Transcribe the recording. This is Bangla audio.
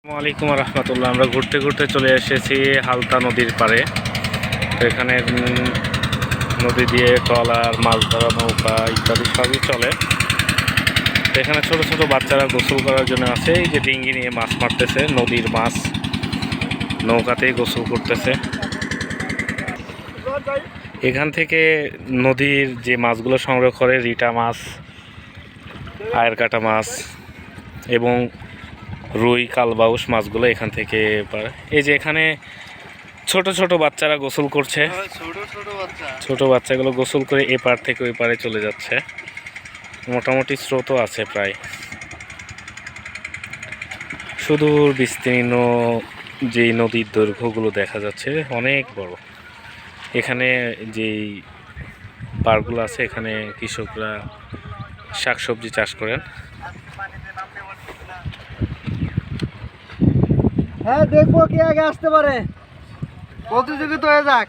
আসসালামু আলাইকুম রহমতুল্লাহ। আমরা ঘুরতে ঘুরতে চলে এসেছি হালতা নদীর পাড়ে। তো এখানে নদী দিয়ে ট্রলার, মাছ ধরা, নৌকা ইত্যাদি সবই চলে। তো এখানে ছোট ছোট বাচ্চারা গোসল করার জন্য আছে। এই যে ডিঙ্গি নিয়ে মাছ মারতেছে, নদীর মাছ নৌকাতেই গোসল করতেছে। এখান থেকে নদীর যে মাছগুলো সংগ্রহ করে, রিটা মাছ, আয়ের কাটা মাছ এবং রুই কালবাউস মাছগুলো এখান থেকে এই যে এখানে ছোট ছোট বাচ্চারা গোসল করছে। ছোট ছোট বাচ্চা। ছোট বাচ্চাগুলো গোসল করে এ পার থেকে ওই পারে চলে যাচ্ছে। মোটামুটি স্রোতও আছে প্রায়। সুদূর বিস্তীর্ণ যেই নদীর দৈর্ঘ্যগুলো দেখা যাচ্ছে অনেক বড়। এখানে যেই পারগুলো আছে এখানে কৃষকরা শাকসবজি চাষ করেন। হ্যাঁ দেখব কে আগে আসতে পারে। প্রতিযোগিতা হয়ে যাক।